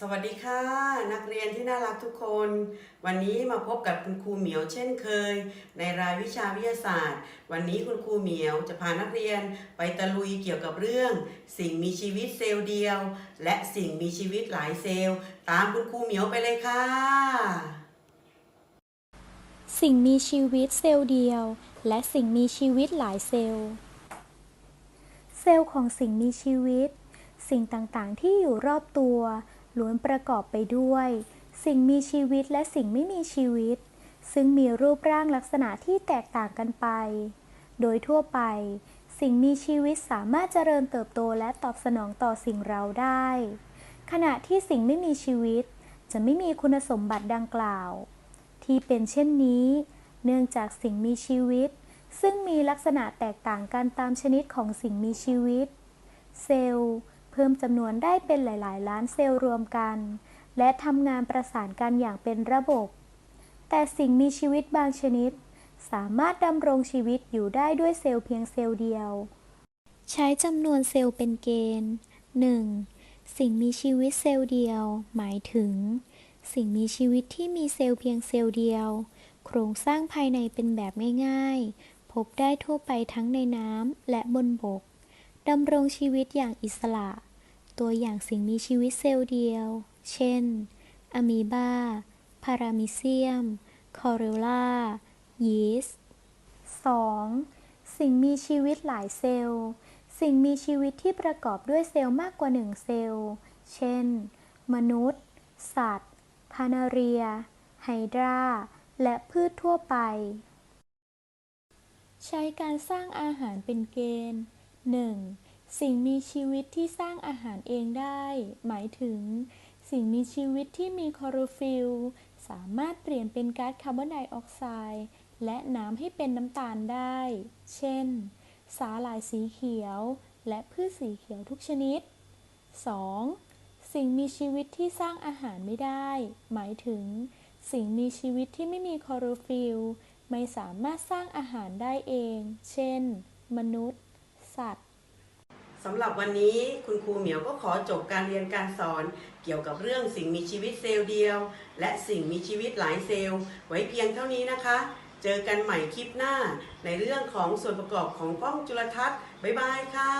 สวัสดีค่ะ นักเรียนที่น่ารักทุกคน วันนี้มาพบกับคุณครูเหมียวเช่นเคย ในรายวิชาวิทยาศาสตร์ วันนี้คุณครูเหมียวจะพานักเรียนไปตะลุยเกี่ยวกับเรื่อง สิ่งมีชีวิตเซลล์เดียว และสิ่งมีชีวิตหลายเซลล์ ตามคุณครูเหมียวไปเลยค่ะ สิ่งมีชีวิตเซลล์เดียว และสิ่งมีชีวิตหลายเซลล์ เซลล์ของสิ่งมีชีวิต สิ่งต่างๆที่อยู่รอบตัว ล้วนประกอบไปด้วย สิ่งมีชีวิตและสิ่งไม่มีชีวิต ซึ่งมีรูปร่างลักษณะที่แตกต่างกันไป โดยทั่วไป สิ่งมีชีวิตสามารถเจริญเติบโตและตอบสนองต่อสิ่งเราได้ ขณะที่สิ่งไม่มีชีวิต จะไม่มีคุณสมบัติดังกล่าว ที่เป็นเช่นนี้ เนื่องจากสิ่งมีชีวิต ซึ่งมีลักษณะแตกต่างกันตามชนิดของสิ่งมีชีวิต เซลล์ เพิ่มจำนวนได้เป็นหลาย ๆ ล้านเซลล์รวมกัน และทำงานประสานกันอย่างเป็นระบบ แต่สิ่งมีชีวิตบางชนิด สามารถดำรงชีวิตอยู่ได้ด้วยเซลล์เพียงเซลล์เดียว ใช้จำนวนเซลล์เป็นเกณฑ์ 1. สิ่งมีชีวิตเซลล์เดียว หมายถึง สิ่งมีชีวิตที่มีเซลล์เพียงเซลล์เดียว โครงสร้างภายในเป็นแบบง่าย ๆ พบได้ทั่วไปทั้งในน้ำและบนบก ดำรงชีวิตอย่างอิสระ ตัวอย่างสิ่งมีชีวิตเซลล์เดียว เช่น อะมีบา พารามิเซียม คอเรลลา ยีสต์ 2. สิ่งมีชีวิตหลายเซลล์ สิ่งมีชีวิตที่ประกอบด้วยเซลล์มากกว่าหนึ่งเซลล์ เช่น มนุษย์ สัตว์ พานาเรีย ไฮดรา และพืชทั่วไป ใช้การสร้างอาหารเป็นเกณฑ์ 1. สิ่งมีชีวิตที่สร้างอาหารเองได้ หมายถึง สิ่งมีชีวิตที่มีคลอโรฟิลสามารถเปลี่ยนเป็นก๊าซคาร์บอนไดออกไซด์และน้ำให้เป็นน้ำตาลได้ เช่น สาหร่ายสีเขียว และพืชสีเขียวทุกชนิด 2. สิ่งมีชีวิตที่สร้างอาหารไม่ได้ หมายถึง สิ่งมีชีวิตที่ไม่มีคลอโรฟิลไม่สามารถสร้างอาหารได้เอง เช่น มนุษย์ สัตว์สำหรับวันนี้คุณครูเหมียวก็ขอจบการเรียนการสอน เกี่ยวกับเรื่องสิ่งมีชีวิตเซลล์เดียว และสิ่งมีชีวิตหลายเซลล์ ไว้เพียงเท่านี้นะคะ เจอกันใหม่คลิปหน้า ในเรื่องของส่วนประกอบของกล้องจุลทรรศน์บ๊ายบายค่ะ